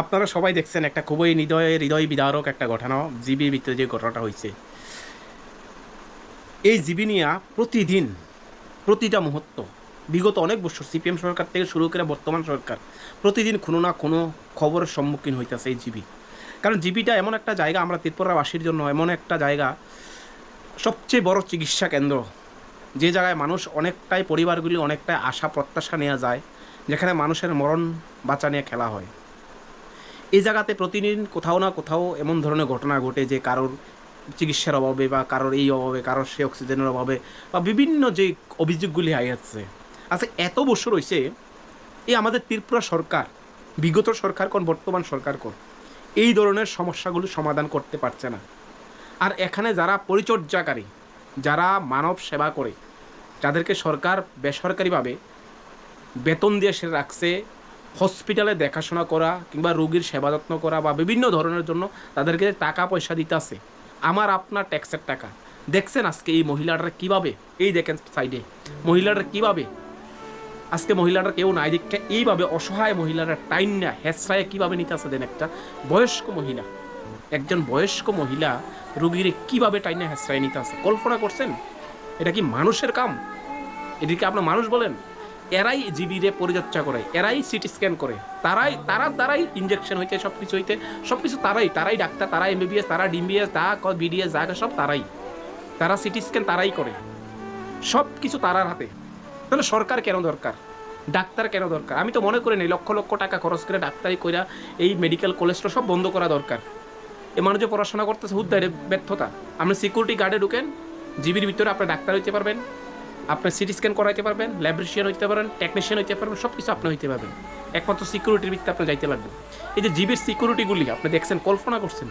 আপনারা সবাই দেখছেন একটা খুবই হৃদয় হৃদয় বিদারক একটা ঘটনা, জিবির ভিতরে যে ঘটনাটা হয়েছে। এই জিবি নিয়ে প্রতিদিন, প্রতিটা মুহূর্ত, বিগত অনেক বছর সিপিএম সরকার থেকে শুরু করে বর্তমান সরকার, প্রতিদিন কোনো না কোনো খবরের সম্মুখীন হইতেছে এই জিবি। কারণ জিবিটা এমন একটা জায়গা, আমরা ত্রিপুরাবাসীর জন্য এমন একটা জায়গা, সবচেয়ে বড় চিকিৎসা কেন্দ্র, যে জায়গায় মানুষ অনেকটাই পরিবারগুলি অনেকটাই আশা প্রত্যাশা নেওয়া যায়, যেখানে মানুষের মরণ বাঁচা নিয়ে খেলা হয়। এই জায়গাতে প্রতিদিন কোথাও না কোথাও এমন ধরনের ঘটনা ঘটে যে কারোর চিকিৎসার অভাবে বা কারোর এই অভাবে, কারোর সে অক্সিজেনের অভাবে বা বিভিন্ন যে অভিযোগগুলি যাচ্ছে আচ্ছা এত বছর হয়েছে এই আমাদের ত্রিপুরা সরকার, বিগত সরকার কোন, বর্তমান সরকার কোন, এই ধরনের সমস্যাগুলো সমাধান করতে পারছে না। আর এখানে যারা পরিচর্যাকারী, যারা মানব সেবা করে, যাদেরকে সরকার বেসরকারিভাবে বেতন দিয়ে সে রাখছে হসপিটালে দেখাশোনা করা কিংবা রোগীর সেবা যত্ন করা বা বিভিন্ন ধরনের জন্য তাদেরকে টাকা পয়সা দিতে আছে। আমার, আপনার ট্যাক্সের টাকা। দেখছেন আজকে এই মহিলাটা কীভাবে? এই দেখেন সাইডে। মহিলাটা কীভাবে? আজকে মহিলাটা কেউ নাই দেখতে এইভাবে অসহায় মহিলারা টাইম না হেসরায় কীভাবে নিতে আছে দেন একটা বয়স্ক মহিলা। একজন বয়স্ক মহিলা রুগীরে কীভাবে টাইনে হেসরায় নিতে আছে? কল্পনা করছেন? এটা কি মানুষের কাম? এদিকে আপনার মানুষ বলেন? এরাই জিবিরে পরিচর্যা করে, এরাই সিটি স্ক্যান করে। তারাই, তারা দ্বারাই ইঞ্জেকশন হইতে সব কিছু হইতে সব কিছু তারাই তারাই ডাক্তার তারা এমবিবিএস তারা ডিমবিএস যা বিডিএস যা সব তারাই। তারা সিটি স্ক্যান তারাই করে। সব কিছু তারার হাতে। তাহলে সরকার কেন দরকার? ডাক্তার কেন দরকার? আমি তো মনে করি নাই, লক্ষ লক্ষ টাকা খরচ করে ডাক্তারি কইরা এই মেডিকেল কলেজটা সব বন্ধ করা দরকার। এ মানুষ পড়াশোনা করতেছে, হুদ্দায় ব্যর্থতা। আপনি সিকিউরিটি গার্ডে ঢুকেন, জিবির ভিতরে আপনি ডাক্তার হইতে পারবেন। আপনি সিটি স্ক্যান করাইতে পারবেন, ল্যাবরেশিয়ান হইতে পারেন টেকনিশিয়ান হইতে পারবেন সব কিছু আপনি হইতে পারবেন। একমাত্র সিকিউরিটির ভিত্তিতে আপনি যাইতে লাগবে। এই যে জিবির সিকিউরিটিগুলি আপনি দেখছেন, কল্পনা করছেন,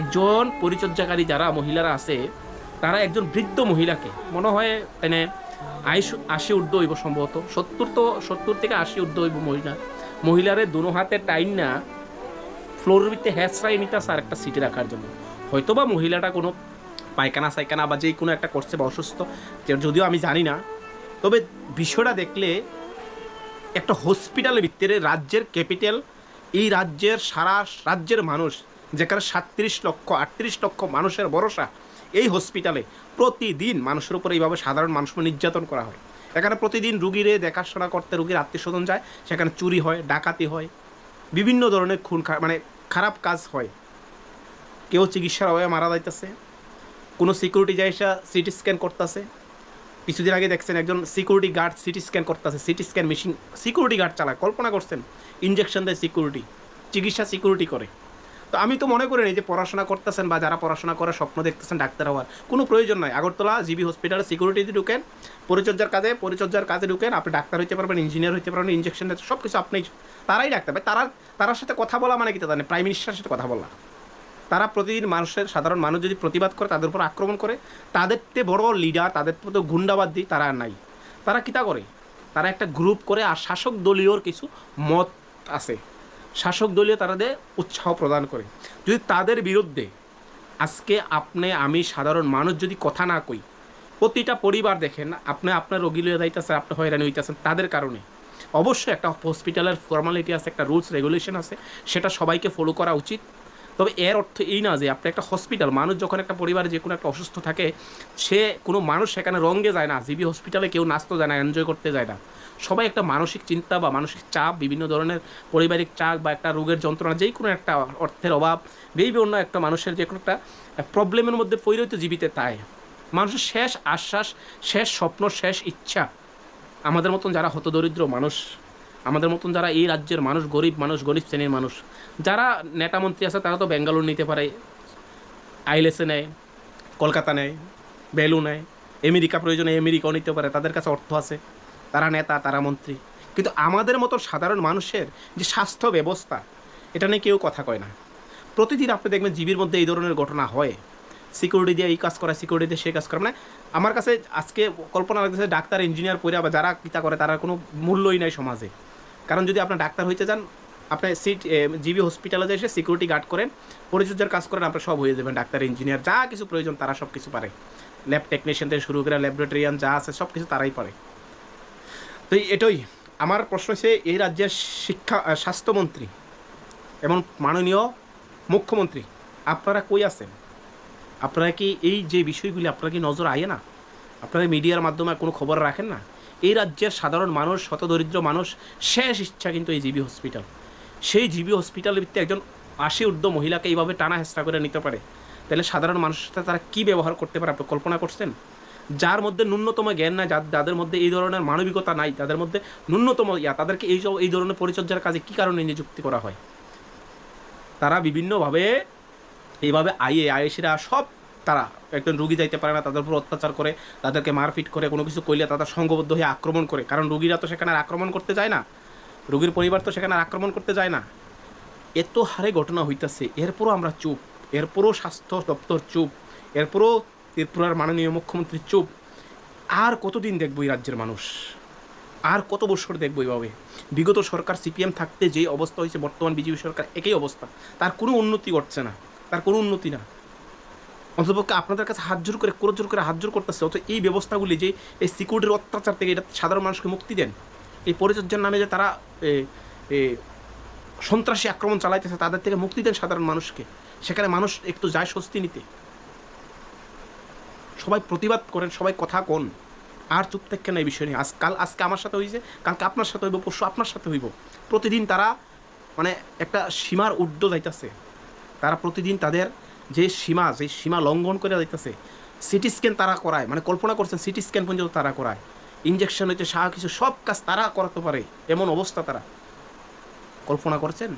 একজন পরিচর্যাকারী যারা মহিলারা আছে, তারা একজন বৃদ্ধ মহিলাকে, মনে হয় মানে আইস আশি ঊর্ধ্ব হইব সম্ভবত, সত্তর তো, সত্তর থেকে আশি ঊর্ধ্ব হইব মহিলা। মহিলারে দুনো হাতে টাইন না, ফ্লোরের ভিতরে হ্যাচরাই নিতে আর একটা সিটে রাখার জন্য। হয়তোবা মহিলাটা কোনো পায়খানা সাইখানা বা যে কোনো একটা করছে বা অসুস্থ যদিও আমি জানি না, তবে বিষয়টা দেখলে একটা হসপিটালের ভিতরে রাজ্যের ক্যাপিটাল এই রাজ্যের সারা রাজ্যের মানুষ, যেখানে সাতত্রিশ লক্ষ, আটত্রিশ লক্ষ মানুষের ভরসা, এই হসপিটালে প্রতিদিন মানুষের উপর এইভাবে সাধারণ মানুষ নির্যাতন করা হয়। এখানে প্রতিদিন রুগীরে দেখাশোনা করতে রুগীর আত্মীয় স্বজন যায়, সেখানে চুরি হয়, ডাকাতি হয়, বিভিন্ন ধরনের খুন মানে খারাপ কাজ হয়। কেউ চিকিৎসার অভাবে মারা যাইতেছে কোনো সিকিউরিটি যায় এসে সিটি স্ক্যান করতেছে। কিছুদিন আগে দেখছেন একজন সিকিউরিটি গার্ড সিটি স্ক্যান করতেছে। CT scan machine security guard চালায়, কল্পনা করছেন ইঞ্জেকশন দেয় সিকিউরিটি চিকিৎসা সিকিউরিটি করে। তো আমি তো মনে করি যে পড়াশোনা করতেছেন বা যারা পড়াশোনা করে স্বপ্ন দেখতেছেন ডাক্তার হওয়ার, কোনো প্রয়োজন নয় আগরতলা জিবি হসপিটালে সিকিউরিটিতে ঢুকেন, পরিচর্যার কাজে পরিচর্যার কাজে ঢুকেন, আপনি ডাক্তার হইতে পারবেন ইঞ্জিনিয়ার হইতে পারবেন ইঞ্জেকশন সব কিছু আপনি তারাই ডাক্তার। ভাই তারা তার সাথে কথা বলা মানে কি তাদের প্রাইম মিনিস্টারের সাথে কথা বলা। তারা প্রতিদিন মানুষের, সাধারণ মানুষ যদি প্রতিবাদ করে, তাদের উপর আক্রমণ করে, তাদের তে বড় লিডার তাদের তো গুন্ডাবাদি তারা নাই। তারা কিতা করে? তারা একটা গ্রুপ করে, আর শাসক দলীয়র কিছু মত আছে। শাসক দলীয় তাদের উৎসাহ প্রদান করে। যদি তাদের বিরুদ্ধে আজকে আপনি, আমি সাধারণ মানুষ যদি কথা না কই, প্রতিটা পরিবার দেখেন, আপনি আপনার রোগী লিয়ে যাইতেছে আপনি হয়রানি হইতেছেন তাদের কারণে। অবশ্যই একটা হসপিটালের ফর্মালিটি আছে, একটা রুলস রেগুলেশন আছে, সেটা সবাইকে ফলো করা উচিত। তবে এর অর্থ এই না যে আপনি একটা হসপিটাল মানুষ যখন একটা পরিবারে যে কোনো একটা অসুস্থ থাকে, সে কোনো মানুষ সেখানে রঙ্গে যায় না, জিবি হসপিটালে কেউ নাচতে যায় না এনজয় করতে যায় না। সবাই একটা মানসিক চিন্তা বা মানসিক চাপ, বিভিন্ন ধরনের পারিবারিক চাপ বা একটা রোগের যন্ত্রণা যেই কোনো একটা অর্থের অভাব বিভিন্ন একটা মানুষের যে কোনো একটা প্রবলেমের মধ্যে পরিণত জীবিতে তাই। মানুষের শেষ আশ্বাস, শেষ স্বপ্ন, শেষ ইচ্ছা, আমাদের মতন যারা হতদরিদ্র মানুষ আমাদের মতন যারা এই রাজ্যের মানুষ, গরিব মানুষ গরিব শ্রেণির মানুষ, যারা নেতা মন্ত্রী আছে, তারা তো ব্যাঙ্গালোর নিতে পারে আইলেসে নেয়, কলকাতা নেয় বেলু নেয়, আমেরিকা প্রয়োজনে আমেরিকাও নিতে পারে, তাদের কাছে অর্থ আছে, তারা নেতা, তারা মন্ত্রী। কিন্তু আমাদের মতো সাধারণ মানুষের যে স্বাস্থ্য ব্যবস্থা, এটা নিয়ে কেউ কথা কয় না। প্রতিদিন আপনি দেখবেন জীবির মধ্যে এই ধরনের ঘটনা হয়। সিকিউরিটি দিয়ে এই কাজ করা সিকিউরিটি দিয়ে সেই কাজ করা মানে আমার কাছে আজকে কল্পনা লাগতেছে, ডাক্তার, ইঞ্জিনিয়ার পড়ে বা যারা কিতা করে, তারা কোনো মূল্যই নাই সমাজে। কারণ যদি আপনার ডাক্তার হইতে যান আপনি সিট জিবি হসপিটালে এসে সিকিউরিটি গার্ড করেন, পরিচর্যার কাজ করেন, আপনার সব হয়ে যাবেন ডাক্তার ইঞ্জিনিয়ার যা কিছু প্রয়োজন তারা সব কিছু পারে। ল্যাব টেকনিশিয়ান থেকে শুরু করে ল্যাবরেটরিয়ান যা আছে, সব কিছু তারাই পারে। তো এটাই, আমার প্রশ্ন হচ্ছে, এই রাজ্যের শিক্ষা স্বাস্থ্যমন্ত্রী এবং মাননীয় মুখ্যমন্ত্রী, আপনারা কই আছেন? আপনারা কি এই যে বিষয়গুলি, আপনারা কি নজর আয়ে না? আপনারা মিডিয়ার মাধ্যমে কোনো খবর রাখেন না? এই রাজ্যের সাধারণ মানুষ, শতদরিদ্র মানুষ, শেষ ইচ্ছা কিন্তু এই জিবি হসপিটাল। সেই জিবি হসপিটালের ভিত্তিতে একজন আশি ঊর্ধ্ব মহিলাকে এইভাবে টানা হেস্তা করে নিতে পারে। তাহলে সাধারণ মানুষের সাথে তারা কী ব্যবহার করতে পারে? আপনি কল্পনা করছেন? যার মধ্যে ন্যূনতম জ্ঞান নাই যাদের মধ্যে এই ধরনের মানবিকতা নাই তাদের মধ্যে ন্যূনতম ইয়া, তাদেরকে এই সব এই ধরনের পরিচর্যার কাজে কী কারণে নিযুক্তি করা হয়? তারা বিভিন্নভাবে এইভাবে আইএ, আইএসিরা সব তারা একজন রুগী যাইতে পারে না, তাদের উপর অত্যাচার করে, তাদেরকে মারপিট করে, কোনো কিছু করলে তাদের সঙ্গবদ্ধ হয়ে আক্রমণ করে। কারণ রুগীরা তো সেখানে আক্রমণ করতে যায় না। রুগীর পরিবার তো সেখানে আক্রমণ করতে যায় না। এত হারে ঘটনা হইতাছে, এরপরও আমরা চুপ, এরপরও স্বাস্থ্য দপ্তর চুপ, এরপরও ত্রিপুরার মাননীয় মুখ্যমন্ত্রী চুপ। আর কতদিন দেখব এই রাজ্যের মানুষ? আর কত বছর দেখব এইভাবে বিগত সরকার, সিপিএম থাকতে যে অবস্থা হয়েছে, বর্তমান বিজেপি সরকার একই অবস্থা। তার কোনো উন্নতি ঘটছে না, তার কোনো উন্নতি না। অন্ততপক্ষে আপনাদের কাছে হাত জোর করে জোর করে হাত জোর করতেছে। অত এই ব্যবস্থাগুলি যে এই সিকিউরিটির অত্যাচার থেকে এটা সাধারণ মানুষকে মুক্তি দেন, এই পরিচর্যার নামে যে তারা সন্ত্রাসী আক্রমণ চালাইতেছে, তাদের থেকে মুক্তি দেন সাধারণ মানুষকে। সেখানে মানুষ একটু যায় স্বস্তি নিতে। সবাই প্রতিবাদ করেন, সবাই কথা কোন। আর চুপ থাকেন না এই বিষয় নিয়ে। আজ কাল, আজকে আমার সাথে হয়েছে কালকে আপনার সাথে হইব, পরশু আপনার সাথে হইব। প্রতিদিন তারা মানে একটা সীমার ঊর্ধ্ব যাইতেছে। তারা প্রতিদিন তাদের যে সীমা যে সীমা লঙ্ঘন করে যাইতেছে সিটি স্ক্যান তারা করায় মানে কল্পনা করছেন সিটি স্ক্যান পর্যন্ত তারা করায়। ইঞ্জেকশন হইতে সাহা কিছু সব কাজ তারা করাতে পারে, এমন অবস্থা তারা। কল্পনা করছেন?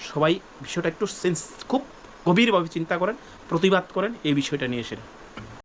সবাই বিষয়টা একটু সেন্স খুব গভীরভাবে চিন্তা করেন, প্রতিবাদ করেন, এই বিষয়টা নিয়ে এসে।